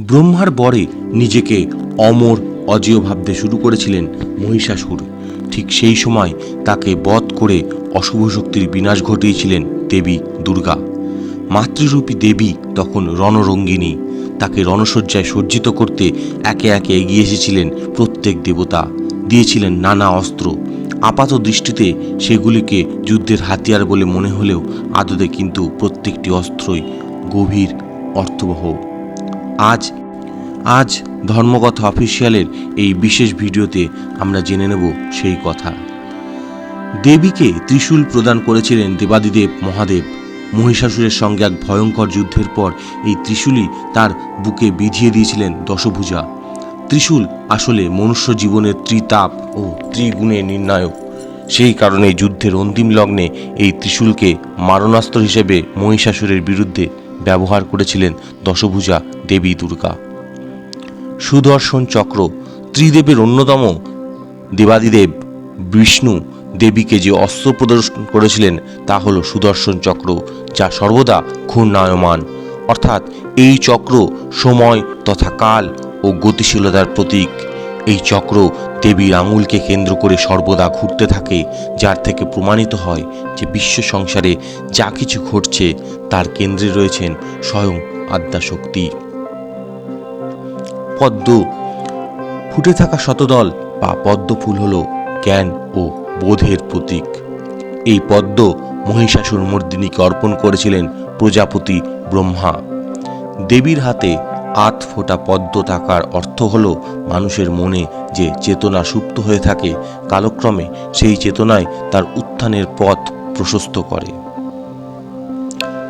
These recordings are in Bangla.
ব্রহ্মার বরে নিজেকে অমর, অজেয় ভাবতে শুরু করেছিলেন মহিষাসুর। ঠিক সেই সময় তাকে বধ করে অশুভ শক্তির বিনাশ ঘটিয়েছিলেন দেবী দুর্গা। মাতৃরূপী দেবী তখন রণরঙ্গিনী তাকে রণসজ্জায় সজ্জিত করতে একে একে এগিয়ে এসেছিলেন প্রত্যেক দেবতা। দিয়েছিলেন নানা অস্ত্র। আপাত দৃষ্টিতে সেগুলিকে যুদ্ধের হাতিয়ার বলে মনে হলেও আদতে কিন্তু প্রত্যেকটি অস্ত্রই গভীর, অর্থবহ। আজ আজ ধর্মকথা অফিসিয়ালের এই বিশেষ ভিডিওতে আমরা জেনে নেব সেই কথা। দেবীকে ত্রিশূল প্রদান করেছিলেন দেবাদিদেব মহাদেব। মহিষাসুরের সঙ্গে এক ভয়ঙ্কর যুদ্ধের পর এই ত্রিশূলই তার বুকে বিধিয়ে দিয়েছিলেন দশভুজা। ত্রিশূল আসলে মনুষ্য জীবনের ত্রিতাপ ও ত্রিগুণের নির্ণায়ক। সেই কারণে যুদ্ধের অন্তিম লগ্নে এই ত্রিশূলকে মারণাস্ত্র হিসেবে মহিষাসুরের বিরুদ্ধে ব্যবহার করেছিলেন দশভুজা দেবী দুর্গা। সুদর্শন চক্র, ত্রিদেবের অন্যতম দেবাদিদেব বিষ্ণু দেবীকে যে অস্ত্র প্রদর্শন করেছিলেন তা হল সুদর্শন চক্র, যা সর্বদা ঘূর্ণায়মান। অর্থাৎ এই চক্র সময় তথা কাল ও গতিশীলতার প্রতীক। এই চক্র দেবীর আঙুলকে কেন্দ্র করে সর্বদা ঘুরতে থাকে, যার থেকে প্রমাণিত হয় যে বিশ্ব সংসারে যা কিছু ঘটছে, তার কেন্দ্রে রয়েছেন স্বয়ং আদ্যাশক্তি। পদ্ম। ফুটে থাকা শতদল বা পদ্ম ফুল হল জ্ঞান ও বোধের প্রতীক। এই পদ্ম মহিষাসুর মর্দিনীকে অর্পণ করেছিলেন প্রজাপতি ব্রহ্মা। দেবীর হাতে আত ফোটা পদ্ম থাকার অর্থ হল মানুষের মনে যে চেতনা সুপ্ত হয়ে থাকে, কালক্রমে সেই চেতনায় তার উত্থানের পথ প্রশস্ত করে।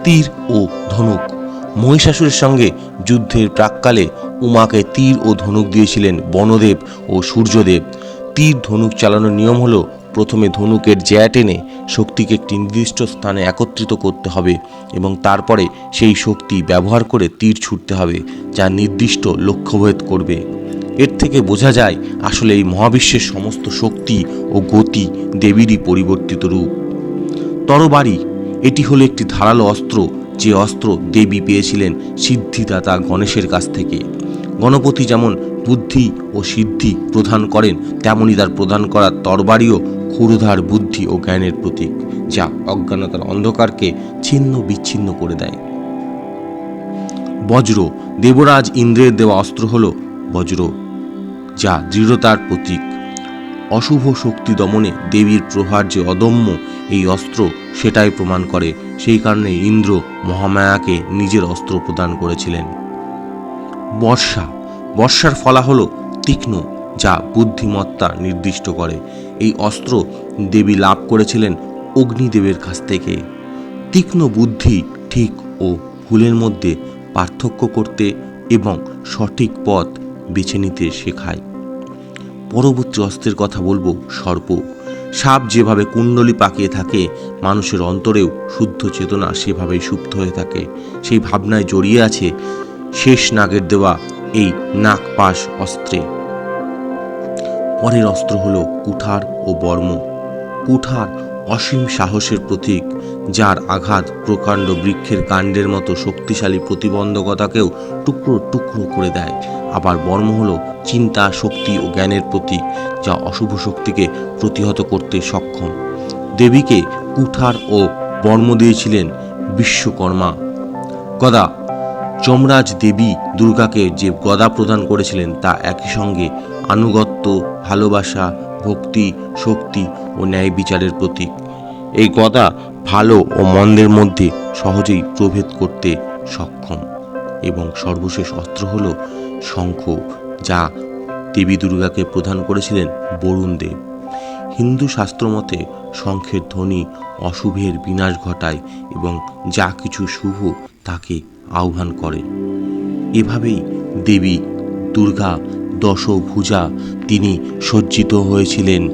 তীর ও ধনুক। মহিষাসুরের সঙ্গে যুদ্ধের প্রাককালে উমাকে তীর ও ধনুক দিয়েছিলেন বনদেব ও সূর্যদেব। তীর ধনুক চালানোর নিয়ম হলো প্রথমে ধনুকের জ্যা টেনে শক্তিকে একটি নির্দিষ্ট স্থানে একত্রিত করতে হবে এবং তারপরে সেই শক্তি ব্যবহার করে তীর ছুটতে হবে, যা নির্দিষ্ট লক্ষ্যভেদ করবে। এর থেকে বোঝা যায়, আসলে এই মহাবিশ্বের সমস্ত শক্তি ও গতি দেবীরই পরিবর্তিত রূপ। তরবারি, এটি হলো একটি ধারালো অস্ত্র, যে অস্ত্র দেবী পেয়েছিলেন সিদ্ধিদাতা গণেশের কাছ থেকে। গণপতি যেমন বুদ্ধি ও সিদ্ধি প্রদান করেন, তেমনি তার প্রদান করা তরবারিও ক্ষুরধার বুদ্ধি ও জ্ঞানের প্রতীক, যা অজ্ঞানতার অন্ধকারকে ছিন্ন বিচ্ছিন্ন করে দেয়। বজ্র, দেবরাজ ইন্দ্রের দেওয়া অস্ত্র হল বজ্র, যা দৃঢ়তার প্রতীক। অশুভ শক্তি দমনে দেবীর প্রহার যে অদম্য এই অস্ত্র, সেটাই প্রমাণ করে। সেই কারণে ইন্দ্র মহামায়াকে নিজের অস্ত্র প্রদান করেছিলেন। বর্ষা, বর্ষার ফলা হলো তীক্ষ্ণ যা বুদ্ধিমত্তা নির্দিষ্ট করে। এই অস্ত্র দেবী লাভ করেছিলেন অগ্নিদেবের কাছ থেকে। তীক্ষ্ণ বুদ্ধি ঠিক ও ভুলের মধ্যে পার্থক্য করতে এবং সঠিক পথ বেছে নিতে শেখায়। পরবর্তী অস্ত্রের কথা বলব সর্প। সাপ যেভাবে কুণ্ডলি পাকিয়ে থাকে, মানুষের অন্তরেও শুদ্ধ চেতনা সেভাবেই সুপ্ত হয়ে থাকে। সেই ভাবনায় জড়িয়ে আছে শেষ নাগের দেওয়া এই নাগপাশ অস্ত্রে। পরের অস্ত্র হল কুঠার ও বর্ম। কুঠার অসীম সাহসের প্রতীক, যার আঘাত প্রকাণ্ড বৃক্ষের কাণ্ডের মতো শক্তিশালী প্রতিবন্ধকতাকেও টুকরো টুকরো করে দেয়। আবার বর্ম হল চিন্তা, শক্তি ও জ্ঞানের প্রতীক, যা অশুভ শক্তিকে প্রতিহত করতে সক্ষম। দেবীকে কুঠার ও বর্ম দিয়েছিলেন বিশ্বকর্মা। গদা যমরাজ দেবী দুর্গাকে যে গদা প্রদান করেছিলেন তা একই সঙ্গে আনুগত্য, ভালোবাসা, ভক্তি, শক্তি ও ন্যায় বিচারের প্রতীক। এই গদা ভালো ও মন্দের মধ্যে সহজেই প্রভেদ করতে সক্ষম এবং সর্বশেষ অস্ত্র হল শঙ্খ, যা দেবী দুর্গাকে প্রদান করেছিলেন বরুণ দেব। হিন্দু শাস্ত্রমতে শঙ্খের ধ্বনি অশুভের বিনাশ ঘটায় এবং যা কিছু শুভ তাকে আহ্বান করে। এভাবেই দেবী, দুর্গা, দশভুজা তিনি সজ্জিত হয়েছিলেন।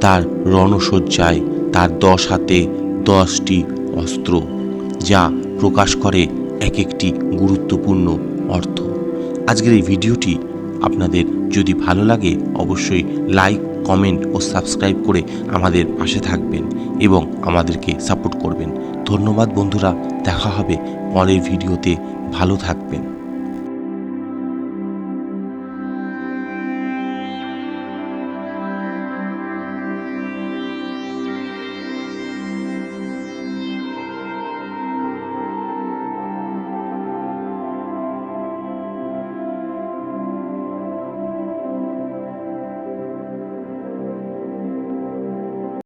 তার রণসজ্জায় তার দশ হাতে দশটি অস্ত্র, যা প্রকাশ করে এক একটি গুরুত্বপূর্ণ অর্থ। আজকের এই ভিডিওটি আপনাদের যদি ভালো লাগে, অবশ্যই লাইক কমেন্ট ও সাবস্ক্রাইব করে আমাদের পাশে থাকবেন এবং আমাদেরকে সাপোর্ট করবেন। ধন্যবাদ বন্ধুরা, দেখা হবে পরের ভিডিওতে। ভালো থাকবেন।